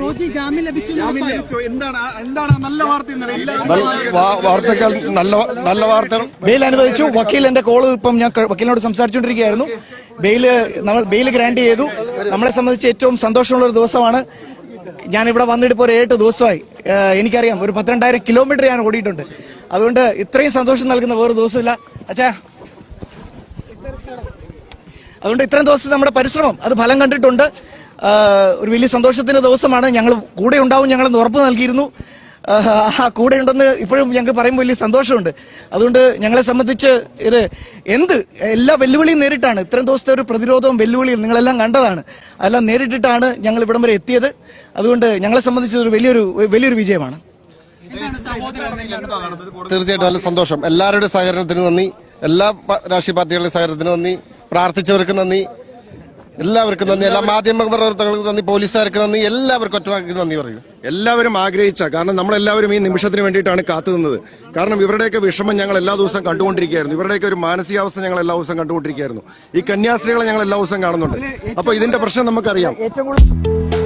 റോജി ജാമ്യം ലഭിച്ചു? എന്താണ് എന്താണ് നല്ല വാർത്ത നല്ല വാർത്തകൾ നല്ല നല്ല വാർത്തകൾ ബെയിൽ അനുവദിച്ചു. വക്കീൽ എന്റെ കോൾ ഇപ്പം ഞാൻ വക്കീലിനോട് സംസാരിച്ചുകൊണ്ടിരിക്കുകയായിരുന്നു. ബെയിൽ നമ്മൾ ബെയിൽ ഗ്രാൻഡ് ചെയ്തു. നമ്മളെ സംബന്ധിച്ച് ഏറ്റവും സന്തോഷമുള്ള ഒരു ദിവസമാണ്. ഞാൻ ഇവിടെ വന്നിട്ട് ഇപ്പോൾ ഒരു ഏട്ട് ദിവസമായി. എനിക്കറിയാം. ഒരു പന്ത്രണ്ടായിരം കിലോമീറ്റർ ഞാൻ ഓടിയിട്ടുണ്ട്. അതുകൊണ്ട് ഇത്രയും സന്തോഷം നൽകുന്ന വേറെ ദിവസമില്ല. അച്ഛാ. അതുകൊണ്ട് ഇത്രയും ദിവസം നമ്മുടെ പരിശ്രമം. അത് ഫലം കണ്ടിട്ടുണ്ട്. ഒരു വലിയ സന്തോഷത്തിന്റെ ദിവസമാണ്. ഞങ്ങൾ കൂടെ ഉണ്ടാവും ഞങ്ങൾ ഉറപ്പ് നൽകിയിരുന്നു. ആ കൂടെ ഉണ്ടെന്ന് ഇപ്പോഴും ഞങ്ങൾക്ക് പറയുമ്പോൾ വലിയ സന്തോഷമുണ്ട്. അതുകൊണ്ട് ഞങ്ങളെ സംബന്ധിച്ച് ഇത് എന്ത്? എല്ലാ വെല്ലുവിളിയും നേരിട്ടാണ്. ഇത്രയും ദിവസത്തെ ഒരു പ്രതിരോധവും വെല്ലുവിളിയും നിങ്ങളെല്ലാം കണ്ടതാണ്. അതെല്ലാം നേരിട്ടിട്ടാണ് ഞങ്ങൾ ഇവിടം വരെ എത്തിയത്. അതുകൊണ്ട് ഞങ്ങളെ സംബന്ധിച്ച് ഒരു വലിയൊരു വലിയൊരു വിജയമാണ്. തീർച്ചയായിട്ടും നല്ല സന്തോഷം. എല്ലാവരുടെ സഹകരണത്തിന് നന്ദി. എല്ലാ രാഷ്ട്രീയ പാർട്ടികളുടെ സഹകരണത്തിന് നന്ദി. പ്രാർത്ഥിച്ചവർക്ക് നന്ദി. എല്ലാവർക്കും നന്ദി. എല്ലാ മാധ്യമ പ്രവർത്തകർക്ക് നന്ദി. പോലീസുകാർക്ക് നന്ദി. എല്ലാവർക്കും ഒറ്റവാക്കി നന്ദി പറയും എല്ലാവരും ആഗ്രഹിച്ച കാരണം നമ്മളെല്ലാവരും ഈ നിമിഷത്തിന് വേണ്ടിയിട്ടാണ് കാത്തു നിന്നത്. കാരണം ഇവരുടെയൊക്കെ വിഷമം ഞങ്ങൾ എല്ലാ ദിവസവും കണ്ടുകൊണ്ടിരിക്കുകയായിരുന്നു. ഇവരുടെയൊക്കെ ഒരു മാനസികാവസ്ഥ ഞങ്ങൾ എല്ലാ ദിവസവും കണ്ടുകൊണ്ടിരിക്കുകയായിരുന്നു. ഈ കന്യാസ്ത്രീകളെ ഞങ്ങൾ എല്ലാ ദിവസവും കാണുന്നുണ്ട്. അപ്പൊ ഇതിന്റെ പ്രശ്നം നമുക്കറിയാം. ഏറ്റവും കൂടുതൽ